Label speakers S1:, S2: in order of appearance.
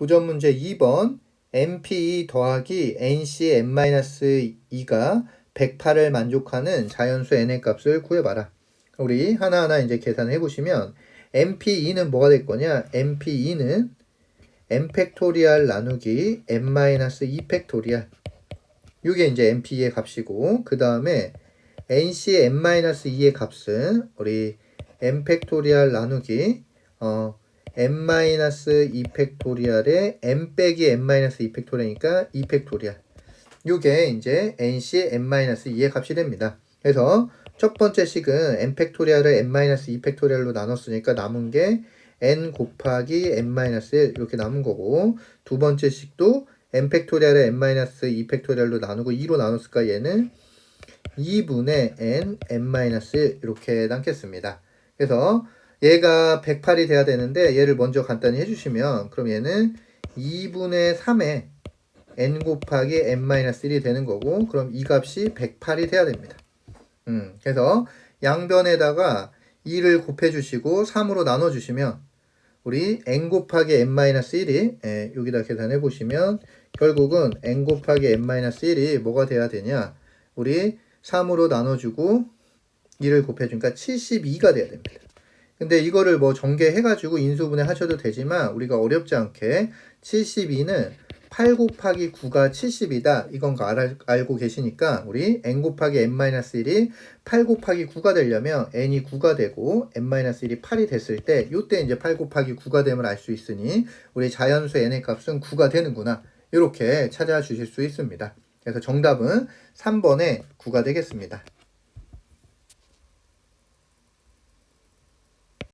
S1: 도전 문제 2번 NP 더하기 NC n-2가 108을 만족하는 자연수 n의 값을 구해봐라. 우리 하나하나 이제 계산해 보시면 NP2는 뭐가 될 거냐? NP2는 n 팩토리얼 나누기 n-2 팩토리얼. 이게 이제 NP2의 값이고 그 다음에 NC n-2의 값은 우리 n 팩토리얼 나누기 어 n-2 팩토리얼에 n 빼기 n-2 팩토리얼이니까 2 팩토리얼. 요게 이제 nc n-2의 값이 됩니다. 그래서 첫 번째 식은 n 팩토리얼을 n-2 팩토리얼로 나눴으니까 남은 게 n 곱하기 n-1 이렇게 남은 거고 두 번째 식도 n 팩토리얼을 n-2 팩토리얼로 나누고 2로 나눴을까 얘는 2분의 n n-1 이렇게 남겠습니다. 그래서 얘가 108이 돼야 되는데 얘를 먼저 간단히 해주시면 그럼 얘는 2분의 3에 n 곱하기 n-1이 되는 거고 그럼 이 값이 108이 돼야 됩니다. 음, 그래서 양변에다가 2를 곱해주시고 3으로 나눠주시면 우리 n 곱하기 n-1이 예, 여기다 계산해 보시면 결국은 n 곱하기 n-1이 뭐가 돼야 되냐 우리 3으로 나눠주고 2를 곱해주니까 72가 돼야 됩니다. 근데 이거를 뭐 전개해가지고 인수분해 하셔도 되지만 우리가 어렵지 않게 72는 8 곱하기 9가 70이다. 이건 거 알, 알고 계시니까 우리 n 곱하기 n-1이 8 곱하기 9가 되려면 n이 9가 되고 n-1이 8이 됐을 때 이때 이제 8 곱하기 9가 되면 알수 있으니 우리 자연수 n의 값은 9가 되는구나. 이렇게 찾아주실 수 있습니다. 그래서 정답은 3번에 9가 되겠습니다.